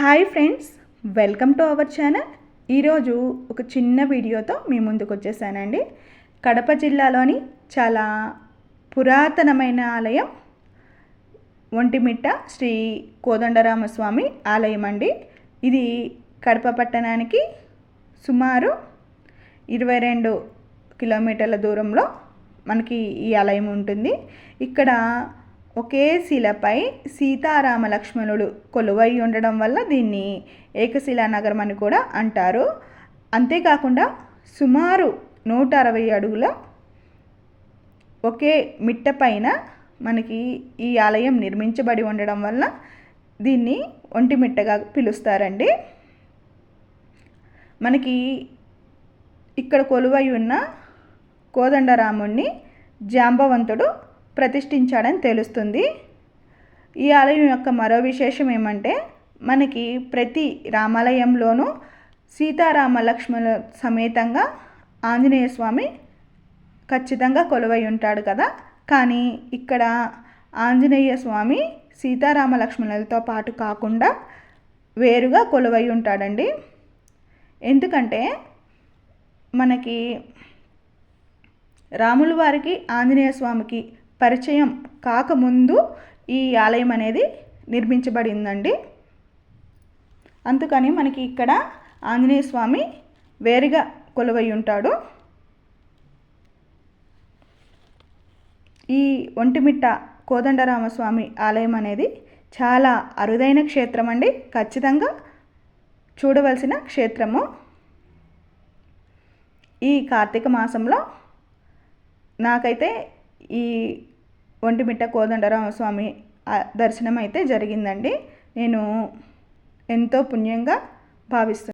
Hi friends welcome to our channel. ఈరోజు ఒక చిన్న వీడియోతో మీ ముందుకు వచ్చేసానండి. కడప జిల్లాలోని చాలా పురాతనమైన ఆలయం ఒంటిమిట్ట శ్రీ కోదండరామస్వామి ఆలయం అండి. ఇది కడప పట్టణానికి సుమారు ఇరవై రెండు కిలోమీటర్ల దూరంలో మనకి ఈ ఆలయం ఉంటుంది. ఇక్కడ ఒకే శిలపై సీతారామ లక్ష్మణుడు కొలువై ఉండడం వల్ల దీన్ని ఏకశిలా నగరం అని కూడా అంటారు. అంతేకాకుండా సుమారు నూట అరవై అడుగుల ఒకే మిట్ట పైన మనకి ఈ ఆలయం నిర్మించబడి ఉండడం వల్ల దీన్ని ఒంటిమిట్టగా పిలుస్తారండి. మనకి ఇక్కడ కొలువై ఉన్న కోదండరాముణ్ణి జాంబవంతుడు ప్రతిష్ఠించాడని తెలుస్తుంది. ఈ ఆలయం యొక్క మరో విశేషం ఏమంటే మనకి ప్రతి రామాలయంలోనూ సీతారామ లక్ష్మణ సమేతంగా ఆంజనేయ స్వామి ఖచ్చితంగా కొలువై ఉంటాడు కదా. కానీ ఇక్కడ ఆంజనేయ స్వామి సీతారామ లక్ష్మణులతో పాటు కాకుండా వేరుగా కొలువై ఉంటాడండి. ఎందుకంటే మనకి రాముల వారికి ఆంజనేయ స్వామికి పరిచయం కాకముందు ఈ ఆలయం అనేది నిర్మించబడిందండి. అందుకని మనకి ఇక్కడ ఆంజనేయ స్వామి వేరుగా కొలువై ఉంటాడు ఈ ఒంటిమిట్ట కోదండరామస్వామి ఆలయం అనేది చాలా అరుదైన క్షేత్రం అండి ఖచ్చితంగా చూడవలసిన క్షేత్రము. ఈ కార్తీక మాసంలో నాకైతే ఈ ఒంటిమిట్ట కోదండరామస్వామి దర్శనం అయితే జరిగిందండి. నేను ఎంతో పుణ్యంగా భావిస్తున్నాను.